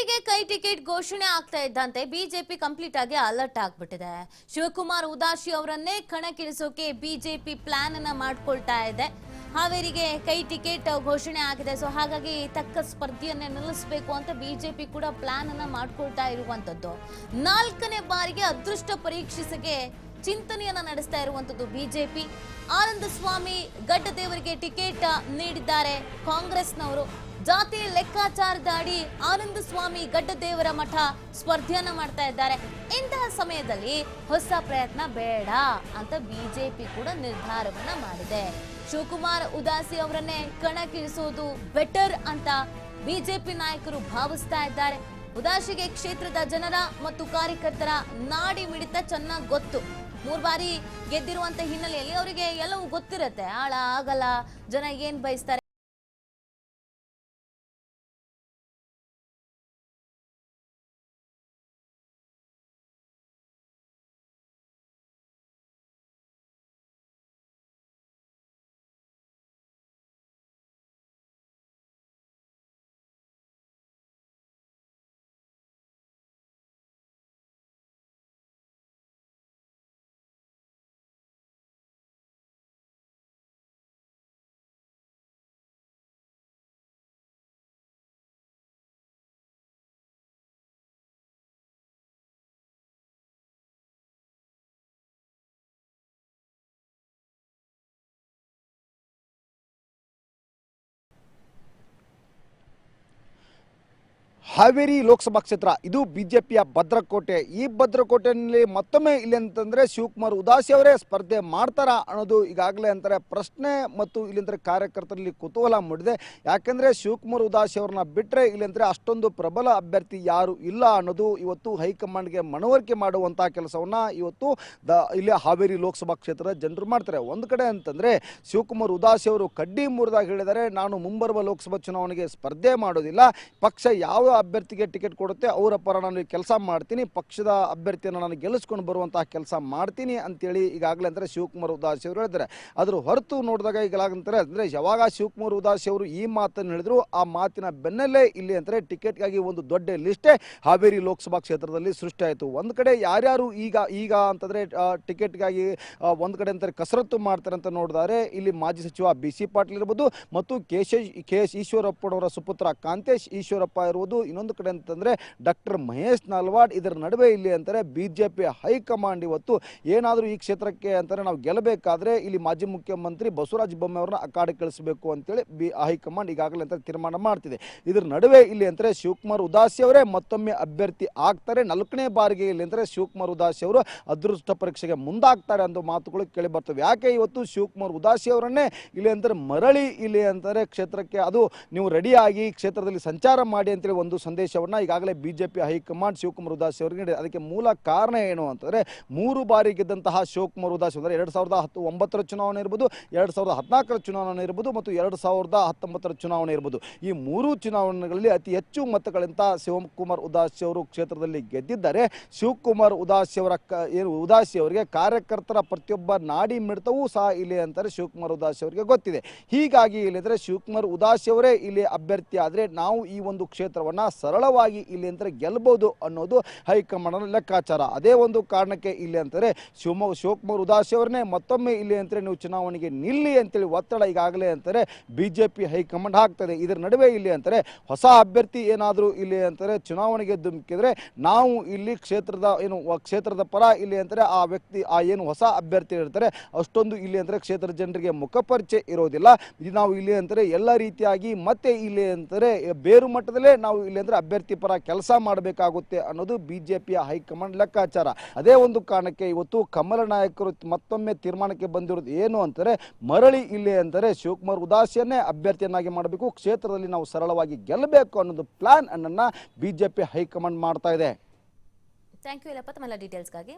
ಹಾವೇರಿಗೆ ಕೈ ಟಿಕೆಟ್ ಘೋಷಣೆ ಆಗ್ತಾ ಇದ್ದಂತೆ ಬಿಜೆಪಿ ಕಂಪ್ಲೀಟ್ ಆಗಿ ಅಲರ್ಟ್ ಆಗ್ಬಿಟ್ಟಿದೆ. ಶಿವಕುಮಾರ್ ಉದಾಸಿ ಅವರನ್ನೇ ಕಣಕ್ಕಿಳಿಸೋಕೆ ಬಿಜೆಪಿ ಪ್ಲಾನ್ ಅನ್ನ ಮಾಡ್ಕೊಳ್ತಾ ಇದೆ. ಹಾವೇರಿಗೆ ಕೈ ಟಿಕೆಟ್ ಘೋಷಣೆ ಆಗಿದೆ. ಸೊ ಹಾಗಾಗಿ ತಕ್ಕ ಸ್ಪರ್ಧೆಯನ್ನೇ ನಿಲ್ಲಿಸಬೇಕು ಅಂತ ಬಿಜೆಪಿ ಕೂಡ ಪ್ಲಾನ್ ಅನ್ನ ಮಾಡ್ಕೊಳ್ತಾ ಇರುವಂತದ್ದು. ನಾಲ್ಕನೇ ಬಾರಿಗೆ ಅದೃಷ್ಟ ಪರೀಕ್ಷಿಸಗೆ ಚಿಂತನೆಯನ್ನ ನಡೆಸ್ತಾ ಇರುವಂತದ್ದು ಬಿಜೆಪಿ. ಆನಂದ ಸ್ವಾಮಿ ಗಡ್ಡದೇವರಿಗೆ ಟಿಕೆಟ್ ನೀಡಿದ್ದಾರೆ ಕಾಂಗ್ರೆಸ್ನವರು. ಜಾತಿ ಲೆಕ್ಕಾಚಾರದ ಅಡಿ ಆನಂದ ಸ್ವಾಮಿ ಗಡ್ಡದೇವರ ಮಠ ಸ್ಪರ್ಧೆಯನ್ನ ಮಾಡ್ತಾ ಇದ್ದಾರೆ. ಇಂತಹ ಸಮಯದಲ್ಲಿ ಹೊಸ ಪ್ರಯತ್ನ ಬೇಡ ಅಂತ ಬಿಜೆಪಿ ಕೂಡ ನಿರ್ಧಾರವನ್ನ ಮಾಡಿದೆ. ಶಿವಕುಮಾರ್ ಉದಾಸಿ ಅವರನ್ನೇ ಕಣಕ್ಕಿಳಿಸೋದು ಬೆಟರ್ ಅಂತ ಬಿಜೆಪಿ ನಾಯಕರು ಭಾವಿಸ್ತಾ ಇದ್ದಾರೆ. ಉದಾಸಿಗೆ ಕ್ಷೇತ್ರದ ಜನರ ಮತ್ತು ಕಾರ್ಯಕರ್ತರ ನಾಡಿ ಮಿಡಿತ ಚೆನ್ನಾಗಿ ಗೊತ್ತು. ಮೂರ್ ಬಾರಿ ಗೆದ್ದಿರುವಂತ ಹಿನ್ನೆಲೆಯಲ್ಲಿ ಅವರಿಗೆ ಎಲ್ಲವೂ ಗೊತ್ತಿರುತ್ತೆ. ಆಳ ಆಗಲ್ಲ ಜನ ಏನ್ ಬಯಸ್ತಾರೆ ಹಾವೇರಿ ಲೋಕಸಭಾ ಕ್ಷೇತ್ರ, ಇದು ಬಿಜೆಪಿಯ ಭದ್ರಕೋಟೆ. ಈ ಭದ್ರಕೋಟೆಯಲ್ಲಿ ಮತ್ತೊಮ್ಮೆ ಇಲ್ಲಿ ಅಂತಂದ್ರೆ ಶಿವಕುಮಾರ್ ಉದಾಸಿ ಅವರೇ ಸ್ಪರ್ಧೆ ಮಾಡ್ತಾರಾ ಅನ್ನೋದು ಈಗಾಗಲೇ ಅಂತಾರೆ ಪ್ರಶ್ನೆ ಮತ್ತು ಇಲ್ಲಿಂದ್ರೆ ಕಾರ್ಯಕರ್ತರಲ್ಲಿ ಕುತೂಹಲ ಮೂಡಿದೆ. ಯಾಕಂದ್ರೆ ಶಿವಕುಮಾರ್ ಉದಾಸಿ ಅವ್ರನ್ನ ಬಿಟ್ಟರೆ ಇಲ್ಲಿಂದ್ರೆ ಅಷ್ಟೊಂದು ಪ್ರಬಲ ಅಭ್ಯರ್ಥಿ ಯಾರು ಇಲ್ಲ ಅನ್ನೋದು ಇವತ್ತು ಹೈಕಮಾಂಡ್ಗೆ ಮನವರಿಕೆ ಮಾಡುವಂತಹ ಕೆಲಸವನ್ನ ಇವತ್ತು ದ ಇಲ್ಲಿ ಹಾವೇರಿ ಲೋಕಸಭಾ ಕ್ಷೇತ್ರದ ಜನರು ಮಾಡ್ತಾರೆ. ಒಂದು ಕಡೆ ಅಂತಂದ್ರೆ ಶಿವಕುಮಾರ್ ಉದಾಸಿ ಅವರು ಕಡ್ಡಿ ಮುರಿದಾಗ ಹೇಳಿದರೆ, ನಾನು ಮುಂಬರುವ ಲೋಕಸಭಾ ಚುನಾವಣೆಗೆ ಸ್ಪರ್ಧೆ ಮಾಡೋದಿಲ್ಲ, ಪಕ್ಷ ಯಾವ ಅಭ್ಯರ್ಥಿಗೆ ಟಿಕೆಟ್ ಕೊಡುತ್ತೆ, ಅವರ ಪರ ನಾನು ಕೆಲಸ ಮಾಡ್ತೀನಿ, ಪಕ್ಷದ ಅಭ್ಯರ್ಥಿಯನ್ನು ನಾನು ಗೆಲ್ಲಿಸ್ಕೊಂಡು ಬರುವಂತಹ ಕೆಲಸ ಮಾಡ್ತೀನಿ ಅಂತೇಳಿ ಈಗಾಗಲೇ ಅಂದರೆ ಶಿವಕುಮಾರ್ ಉದಾಸಿ ಅವರು ಹೇಳಿದ್ದಾರೆ. ಅದ್ರ ಹೊರತು ನೋಡಿದಾಗ ಈಗಲಾಗಂತಾರೆ ಅಂದರೆ ಯಾವಾಗ ಶಿವಕುಮಾರ್ ಉದಾಸಿ ಅವರು ಈ ಮಾತನ್ನು ಹೇಳಿದ್ರು, ಆ ಮಾತಿನ ಬೆನ್ನಲ್ಲೇ ಇಲ್ಲಿ ಅಂದರೆ ಟಿಕೆಟ್ಗಾಗಿ ಒಂದು ದೊಡ್ಡ ಲಿಸ್ಟೇ ಹಾವೇರಿ ಲೋಕಸಭಾ ಕ್ಷೇತ್ರದಲ್ಲಿ ಸೃಷ್ಟಿ ಆಯಿತು. ಒಂದು ಕಡೆ ಯಾರ್ಯಾರು ಈಗ ಈಗ ಅಂತಂದರೆ ಟಿಕೆಟ್ಗಾಗಿ ಒಂದು ಕಡೆ ಅಂತಾರೆ ಕಸರತ್ತು ಮಾಡ್ತಾರೆ ಅಂತ ನೋಡಿದರೆ ಇಲ್ಲಿ ಮಾಜಿ ಸಚಿವ ಬಿ ಸಿ ಪಾಟೀಲ್ ಇರ್ಬೋದು, ಮತ್ತು ಕೇಶ ಕೆ ಎಸ್ ಈಶ್ವರಪ್ಪನವರ ಸುಪುತ್ರ ಕಾಂತೇಶ್ ಈಶ್ವರಪ್ಪ ಇರುವುದು ಇನ್ನೊಂದು ಕಡೆ ಅಂತಂದರೆ ಡಾಕ್ಟರ್ ಮಹೇಶ್ ನಲ್ವಾಡ್ ಇದರ ನಡುವೆ ಇಲ್ಲಿ ಅಂತಾರೆ ಬಿ ಜೆ ಪಿ ಹೈಕಮಾಂಡ್ ಇವತ್ತು. ಏನಾದರೂ ಈ ಕ್ಷೇತ್ರಕ್ಕೆ ಅಂತಾರೆ ನಾವು ಗೆಲ್ಲಬೇಕಾದ್ರೆ ಇಲ್ಲಿ ಮಾಜಿ ಮುಖ್ಯಮಂತ್ರಿ ಬಸವರಾಜ ಬೊಮ್ಮೆ ಅವ್ರನ್ನ ಅಖಾಡೆ ಕಳಿಸಬೇಕು ಅಂತೇಳಿ ಬಿ ಹೈಕಮಾಂಡ್ ಈಗಾಗಲೇ ಅಂತ ತೀರ್ಮಾನ ಮಾಡ್ತಿದೆ. ಇದರ ನಡುವೆ ಇಲ್ಲಿ ಅಂತಾರೆ ಶಿವಕುಮಾರ್ ಉದಾಸಿ ಅವರೇ ಮತ್ತೊಮ್ಮೆ ಅಭ್ಯರ್ಥಿ ಆಗ್ತಾರೆ. ನಾಲ್ಕನೇ ಬಾರಿಗೆ ಇಲ್ಲಿ ಅಂದರೆ ಶಿವಕುಮಾರ್ ಉದಾಸಿ ಅವರು ಅದೃಷ್ಟ ಪರೀಕ್ಷೆಗೆ ಮುಂದಾಗ್ತಾರೆ ಅನ್ನೋ ಮಾತುಗಳು ಕೇಳಿ ಬರ್ತವೆ. ಯಾಕೆ ಇವತ್ತು ಶಿವಕುಮಾರ್ ಉದಾಸಿ ಅವರನ್ನೇ ಇಲ್ಲಿ ಅಂತಾರೆ ಮರಳಿ ಇಲ್ಲಿ ಅಂತಾರೆ ಕ್ಷೇತ್ರಕ್ಕೆ? ಅದು ನೀವು ರೆಡಿಯಾಗಿ ಕ್ಷೇತ್ರದಲ್ಲಿ ಸಂಚಾರ ಮಾಡಿ ಅಂತೇಳಿ ಒಂದು ಸಂದೇಶವನ್ನು ಈಗಾಗಲೇ B J P high command Shivakumar Udasi ಅವರಿಗೆ ನೀಡಿದೆ. ಅದಕ್ಕೆ ಮೂಲ ಕಾರಣ ಏನು ಅಂತಂದರೆ ಮೂರು ಬಾರಿ ಗೆದ್ದಂತಹ ಶಿವಕುಮಾರ್ ಉದಾಸಿ ಅಂದರೆ ಎರಡು ಸಾವಿರದ ಹತ್ತು ಒಂಬತ್ತರ ಚುನಾವಣೆ ಇರ್ಬೋದು, ಎರಡು ಸಾವಿರದ ಹದಿನಾಲ್ಕರ ಚುನಾವಣೆ ಇರ್ಬೋದು ಮತ್ತು ಎರಡು ಸಾವಿರದ ಹತ್ತೊಂಬತ್ತರ ಚುನಾವಣೆ ಇರ್ಬೋದು. ಈ ಮೂರು ಚುನಾವಣೆಗಳಲ್ಲಿ ಅತಿ ಹೆಚ್ಚು ಮತಗಳಿಂದ ಶಿವಕುಮಾರ್ ಉದಾಸಿ ಅವರು ಕ್ಷೇತ್ರದಲ್ಲಿ ಗೆದ್ದಿದ್ದಾರೆ. ಶಿವಕುಮಾರ್ ಉದಾಸಿ ಅವರ ಏನು ಉದಾಸಿ ಅವರಿಗೆ ಕಾರ್ಯಕರ್ತರ ಪ್ರತಿಯೊಬ್ಬ ನಾಡಿ ಮಿಡಿತವೂ ಸಹ ಇಲ್ಲಿ ಅಂತಾರೆ ಶಿವಕುಮಾರ್ ಉದಾಸಿ ಅವರಿಗೆ ಗೊತ್ತಿದೆ. ಹೀಗಾಗಿ ಇಲ್ಲಿದ್ರೆ ಶಿವಕುಮಾರ್ ಉದಾಸಿ ಅವರೇ ಇಲ್ಲಿ ಅಭ್ಯರ್ಥಿ ಆದರೆ ನಾವು ಈ ಒಂದು ಕ್ಷೇತ್ರವನ್ನು ಸರಳವಾಗಿ ಇಲ್ಲಿ ಅಂದರೆ ಗೆಲ್ಬೋದು ಅನ್ನೋದು ಹೈಕಮಾಂಡ್ನ ಲೆಕ್ಕಾಚಾರ. ಅದೇ ಒಂದು ಕಾರಣಕ್ಕೆ ಇಲ್ಲಿ ಅಂತಾರೆ ಶಿವಮೊಗ್ಗ ಶಿವಕುಮಾರ್ ಉದಾಸಿ ಅವರನ್ನೇ ಮತ್ತೊಮ್ಮೆ ಇಲ್ಲಿ ಅಂತಾರೆ ನೀವು ಚುನಾವಣೆಗೆ ನಿಲ್ಲಿ ಅಂತೇಳಿ ಒತ್ತಡ ಈಗಾಗಲೇ ಅಂತಾರೆ ಬಿ ಜೆ ಪಿ ಹೈಕಮಾಂಡ್ ಹಾಕ್ತದೆ. ಇದರ ನಡುವೆ ಇಲ್ಲಿ ಅಂತಾರೆ ಹೊಸ ಅಭ್ಯರ್ಥಿ ಏನಾದರೂ ಇಲ್ಲಿ ಅಂತಾರೆ ಚುನಾವಣೆಗೆ ಧುಮುಕಿದ್ರೆ ನಾವು ಇಲ್ಲಿ ಕ್ಷೇತ್ರದ ಏನು ಕ್ಷೇತ್ರದ ಪರ ಇಲ್ಲಿ ಅಂತಾರೆ ಆ ವ್ಯಕ್ತಿ, ಆ ಏನು ಹೊಸ ಅಭ್ಯರ್ಥಿ ಇರ್ತಾರೆ, ಅಷ್ಟೊಂದು ಇಲ್ಲಿ ಅಂದರೆ ಕ್ಷೇತ್ರದ ಜನರಿಗೆ ಮುಖಪರಿಚಯ ಇರೋದಿಲ್ಲ. ನಾವು ಇಲ್ಲಿ ಅಂತಾರೆ ಎಲ್ಲ ರೀತಿಯಾಗಿ ಮತ್ತೆ ಇಲ್ಲಿ ಅಂತಾರೆ ಬೇರು ಮಟ್ಟದಲ್ಲೇ ನಾವು ಇಲ್ಲಿ ಅಂದ್ರೆ ಅಭ್ಯರ್ಥಿ ಪರ ಕೆಲಸ ಮಾಡಬೇಕಾಗುತ್ತೆ ಅನ್ನೋದು ಬಿ ಜೆ ಪಿಯ ಹೈಕಮಾಂಡ್ ಲೆಕ್ಕಾಚಾರ. ಅದೇ ಒಂದು ಕಾರಣಕ್ಕೆ ಇವತ್ತು ಕಮಲ ನಾಯಕರು ಮತ್ತೊಮ್ಮೆ ತೀರ್ಮಾನಕ್ಕೆ ಬಂದಿರೋದು ಏನು ಅಂತಾರೆ, ಮರಳಿ ಇಲ್ಲೇ ಅಂದರೆ ಶಿವಕುಮಾರ್ ಉದಾಸಿಯನ್ನೇ ಅಭ್ಯರ್ಥಿಯನ್ನಾಗಿ ಮಾಡಬೇಕು, ಕ್ಷೇತ್ರದಲ್ಲಿ ನಾವು ಸರಳವಾಗಿ ಗೆಲ್ಲಬೇಕು ಅನ್ನೋದು ಪ್ಲಾನ್ ಅನ್ನ ಬಿಜೆಪಿ ಹೈಕಮಾಂಡ್ ಮಾಡ್ತಾ ಇದೆ. Thank you ಡೀಟೇಲ್ಸ್ಗಾಗಿ